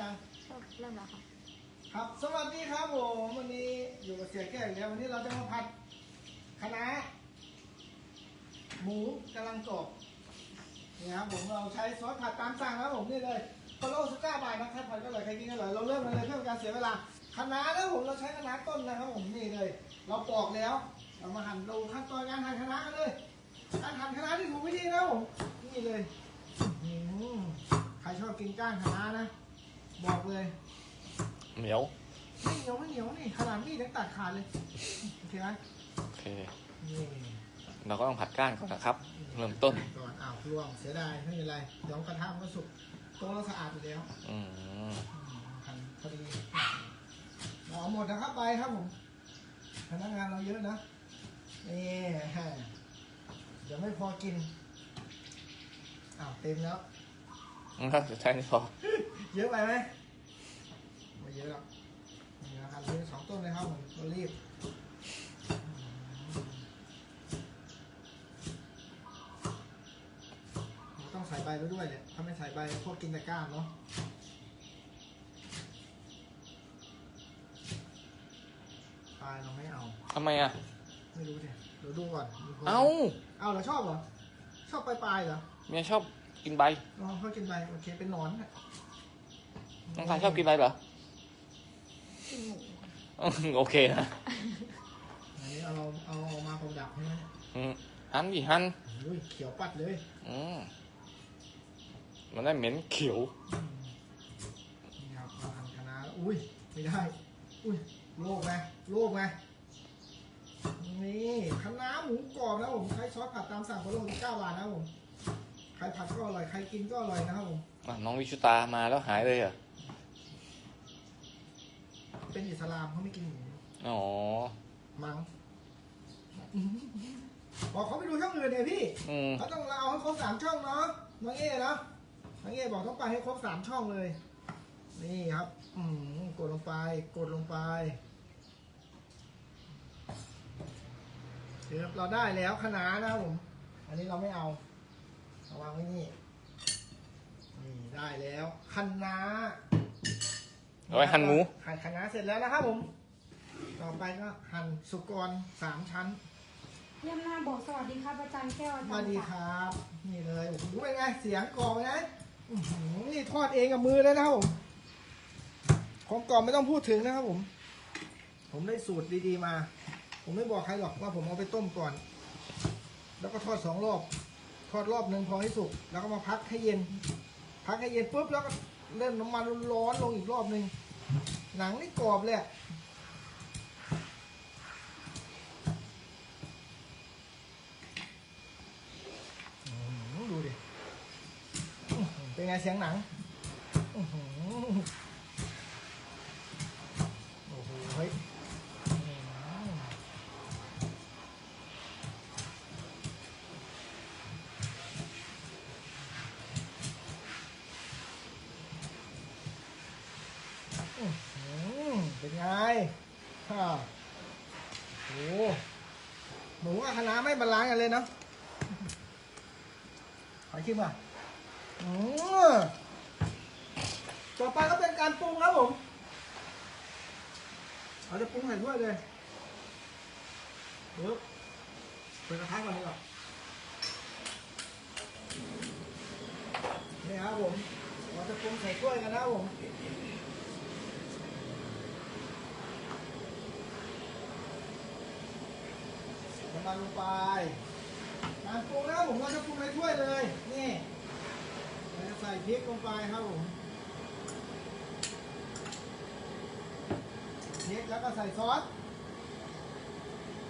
ยังเริ่มแล้วค่ะครับ สวัสดีครับผมวันนี้อยู่กับเสียแก้วอีกแล้ววันนี้เราจะมาผัดคะน้าหมูกำลังกรอบนี่ครับผมเราใช้ซอสผัดตามสั่งนะครับผมนี่เลยโคโลสุก้าบายนะครับผัดก็อร่อยใครกินก็อร่อยเราเริ่มกันเลยเพื่อเป็นการเสียเวลาคะน้านะผมเราใช้คะน้าต้นนะครับผมนี่เลย เราปอกแล้ว เรามาหั่นดูขั้นตอนการหั่นคะน้ากันเลยการหั่นคะน้าที่ถูกวิธีนะครับผมนี่เลยอื้อหือใครชอบกินก้านคะน้านะ บอกเลย เหนียว ไม่เหนียวไม่เหนียวนี่ขนาดมีดยังตัดขาดเลยโอเคไหมโอเค นี่เราก็ต้องผัดก้านก่อนนะครับ เริ่มต้น ก่อนอ้าวร่วงเสียดายไม่เป็นไรเดี๋ยวกระทะมันก็สุกโต๊ะเราสะอาดอยู่แล้วอืมอืมหั่นพอดีเราเอาหมดนะครับไปครับผมพนักงานเราเยอะนะนี่ฮะเดี๋ยวไม่พอกินอ้าวเต็มแล้วน่าจะใช่นี่พอ เยอะไปไหมไม่เยอะหรอกนี่นะครับซื้อสองต้นเลยครับผมเรารีบเราต้องใส่ใบไว้ด้วยเนี่ยถ้าไม่ใส่ใบพวกกินแต่ก้านเนาะปลายเราไม่เอา ทำไมอะ ไม่รู้เนี่ยเดี๋ยวดูก่อนมีคนเอ้าเอาเหรอชอบเหรอ ชอบปลายปลายๆเหรอเมียชอบกินใบลองเขากินใบโอเคเป็นหนอนน่ะ น้องชายชอบกินใบเหรอ กินหมูอืมโอเคนะอันนี้เอาเอาเอามาประดับใช่ไหมเนี่ยอืมหันดิหันอุ้ยเขียวปัดเลยอืมมันได้เหม็นเขียว นี่ครับเราทำคณะน้าอุ้ยไม่ได้ อุ้ยโลกไหมโลกไหมนี่คะน้าหมูกรอบนะผมใช้ซอสผัดตามสั่งของโลกเก้าบาทนะครับผมใครผัดก็อร่อยใครกินก็อร่อยนะครับผม อะน้องวิชุตามาแล้วหายเลยเหรอะ เป็นอิสลามเขาไม่กินหมูอ๋อ มั้งบอกเขาไปดูช่องอื่นเนี่ยพี่อืม เขาต้องเราให้ครบสามช่องเนาะน้องเอ๋เนาะน้องเอ๋บอกต้องไปให้ครบสามช่องเลย นี่ครับ อืมกดลงไป กดลงไปเดี๋ยวเราได้แล้วคะน้านะครับผม อันนี้เราไม่เอาเอาวางไว้นี่นี่ได้แล้วคะน้า เอาไว้หั่นหมูหั่นคะน้าเสร็จแล้วนะครับผม ต่อไปก็หั่นสุกรสามชั้น เยี่ยมหน้าบอกสวัสดีครับอาจารย์แก้วอาสจาวัรสย์ดีคค่ะรับ นี่เลยโอ้โหเป็นไงเสียงกรอบไหมนะอื้อหือนี่ทอดเองกับมือเลยนะครับผมของกรอบไม่ต้องพูดถึงนะครับผม ผมได้สูตรดีๆมา ผมไม่บอกใครหรอกว่าผมเอาไปต้มก่อน แล้วก็ทอดสองรอบ ทอดรอบหนึ่งพอให้สุก แล้วก็มาพักให้เย็น พักให้เย็นปุ๊บแล้วก็ เล่นน้ำมันร้อนลงอีกรอบหนึ่งหนังนี่กรอบเลยดูดิเป็นไงเสียงหนังอื้อหือโอ้โหเฮ้ยอื้อหืออื้อหือเป็นไงฮ่า โอ้หมูกับคะน้าไม่บาลานซ์กันเลยเนาะขอชิมอะอืมต่อไปก็เป็นการปรุงครับผมเราจะปรุงใส่ถ้วยเลยปึ๊บเปิดกระทะก่อนดีกว่านี่ครับผม เราจะปรุงใส่ถ้วยกันนะครับผม น้ำ มันลงไปการปรุงนะผมเราจะปรุงในถ้วยเลย นี่เราจะใส่พริกลงไปครับผมพริกแล้วก็ใส่ซอส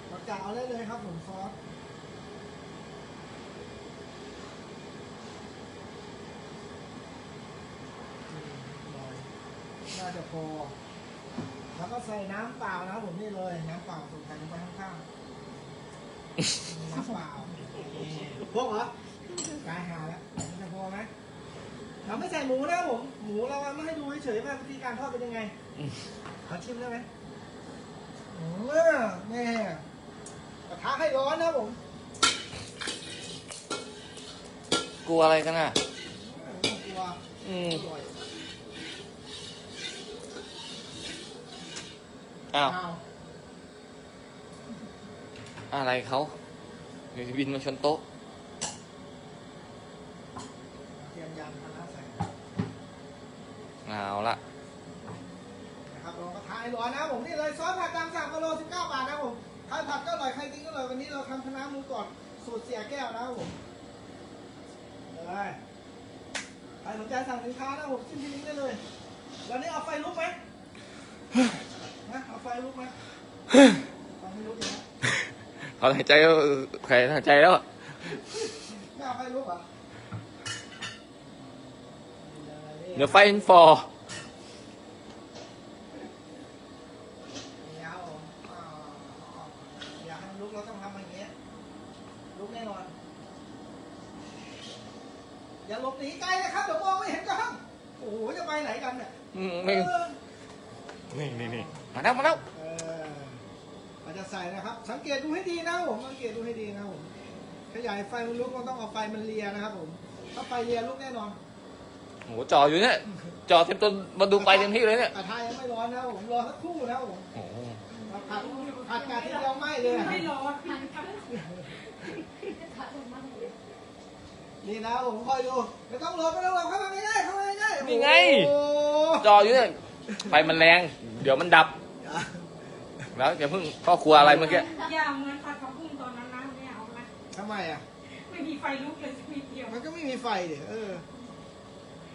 เรากะเอาได้เลยครับผมซอสน่าจะพอ แล้วก็ใส่น้ำเปล่านะครับผมนี่เลย น้ำเปล่าใส่ลงไปข้างๆ พวกเหรอตายหาแล้วจะพอไหมเราไม่ใส่หมูนะผมหมูเราเอาม่ให้ดูเฉยๆว่าวิธีการทอดเป็นยังไงขอชิมได้ไหมเออแม่กระทะให้ร้อนนะผมกลัวอะไรกันอะกลัวอืมอ้าว อะไรเขาบินมาชนโต๊ะเตรียมยำคณะใส่เอาละนะครับลองกระทะให้ร้อนนะครับผมนี่เลยซอสผัดตามสั่งกิโล19 บาทนะครับผมใครผัดก็อร่อยใครกินก็อร่อยวันนี้เราทำคณะหมูกรอบสูตรเสียแก้วนะครับผมเลยใครสนใจสั่งสินค้านะครับผมจิ้มที่ลิงก์ได้เลยแล้วนี่เอาไฟลุกไหมนะเอาไฟลุกไหมไฟไม่ลุกเลยนะ เขาหายใจแล้วใครหายใจแล้วอะไม่เอาไฟลุกเหรอเดี๋ยวไฟอินฟอร์เดี๋ยวอ่าอยากให้มันลุกเราต้องทำอย่างเงี้ยลุกแน่นอน อย่าหลบหนีไกลนะครับเดี๋ยวมองไม่เห็นกล้องโอ้โหจะไปไหนกันเนี่ย อืมไม่เออ นี่นี่นี่มาแล้วมาแล้ว เออเราจะใส่นะครับ สังเกตดูให้ดีนะผมสังเกตดูให้ดีนะผมขยายไฟมันลุกเราต้องเอาไฟมันเลียนะครับผมถ้าไฟเลียลุกแน่นอนโอ้โหจออยู่เนี่ยจอเต็มต้นมาดูไฟเต็มที่เลยเนี่ยกระทะยังไม่ร้อนนะผมรอสักครู่นะผมโอ้โหผัดผัดกาทีเดียวไหม้เลยอะไม่ร้อนมันครับนี่นะผมคอยดูไม่ต้องรอไม่ต้องรอเข้ามาไม่ได้เข้ามาไม่ได้นี่ไงโอ้โหจออยู่เนี่ยไฟมันแรง เดี๋ยวมันดับ แล้วอย่าเพิ่งพ่อครัวอะไรเมื่อกี้อย่าเหมือนผัดผักบุ้งตอนนั้นนะไม่เอานะทำไมอะ ไม่มีไฟลุกเลยสักนิดเดียวมันก็ไม่มีไฟเดี๋ยเออ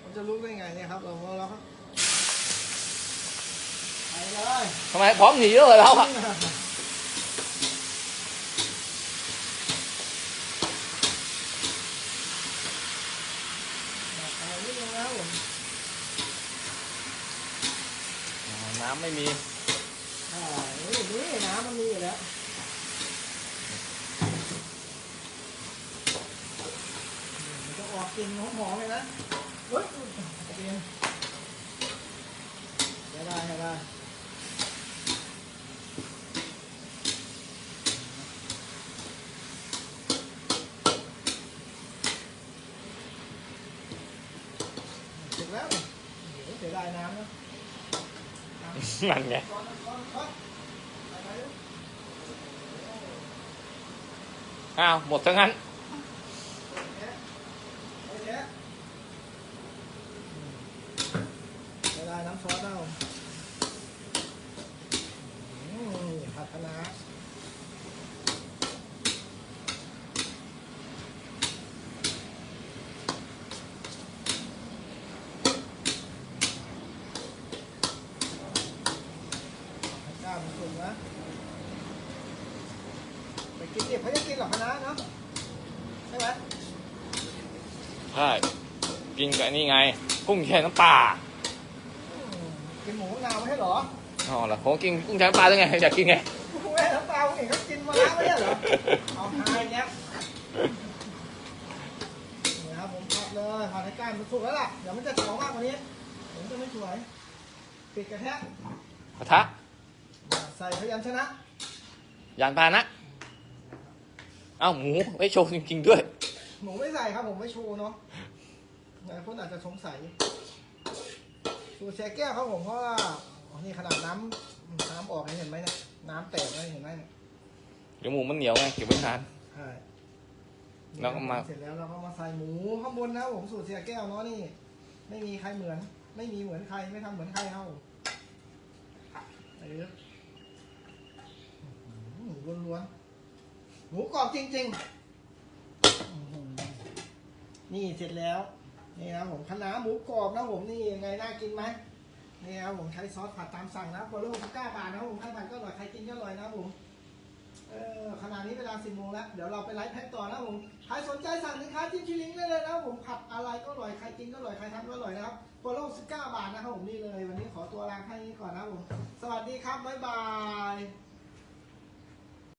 มันจะลุกได้ไงเนี่ยครับ เราเราก็ไปเลยทำไมพร้อมหนีเลยเราอะไปนิดนึงนะครับผมน้ำไม่มีอ่านี่ นี่น้ำมันมีอยู่แล้วมันจะออกก ลิ่นหอมๆเลยนะเฮ้ยเปลี่ยนได้ได้ได้ เสร็จแล้วเนี่ยโอ้โหเสียดายน้ำนะ นั่นไง ช้อนช้อนช้อนไปไปเลย อ้าวหมดทั้งนั้น แกะไปแกะเสียดายน้ำซอสนะผมอืมผัดคะน้าให้กล้ามมันสุกนะ ไปกินดิบเขาจะกินหรอกคะน้าเนาะใช่ไหมใช่กินกับนี่ไง กุ้งแช่น้ำปลาอืมกินหมูมะนาวไม่ใช่เหรออ๋อเหรอผมกินกุ้งแช่น้ำปลาด้วยไงอยากกินไงหมูแม่น้ำปลาผมเห็นเขากินมาแล้วไม่ใช่เหรอเอาทายเนี้ยนี่ครับผมพัดเลยผัดให้ใกล้มันสุกแล้วล่ะเดี๋ยวมันจะเฉามากกว่านี้ผมจะไม่สวยปิดกระแทะกระทะใส่พยัญชนะยานพาหนะเอ้าหมูไม่โชว์จริงๆด้วย หมูไม่ใส่ครับผมไม่โชว์เนาะหลายคนอาจจะสงสัยสูตรเสียแก้วครับผมเพราะว่าอ๋อนี่ขนาดน้ำน้ำออกเห็นไหมเนี่ยน้ำแตกเลยเห็นไหมเนี่ยเดี๋ยวหมูมันเหนียวไงเก็บไว้นาน ใช่แล้วก็มา เสร็จแล้วเราก็มาใส่หมูข้างบนนะผมสูตรเสียแก้วเนาะนี่ ไม่มีใครเหมือน ไม่มีเหมือนใครไม่ทำเหมือนใครเขาเออหมูล้วนๆ หมูกรอบจริงๆ นี่เสร็จแล้ว นี่นะผมคะน้าหมูกรอบนะผมนี่ยังไงน่ากินไหมนี่นะผมใช้ซอสผัดตามสั่งนะโคโลหกเก้าบาทนะผมใครผัดก็อร่อยใครกินก็อร่อยนะผมเออขณะนี้เวลา10โมงแล้ว เดี๋ยวเราไปไลฟ์แพ็กต่อนะผมใครสนใจสั่งสินค้าจิ้มชิลิงได้เลยนะผมผัดอะไรก็อร่อยใครกินก็อร่อยใครทำก็อร่อยนะครับตัวโลก19บาทนะครับผมนี่เลย วันนี้ขอตัวลาแค่นี้ก่อนนะผมสวัสดีครับบ๊ายบาย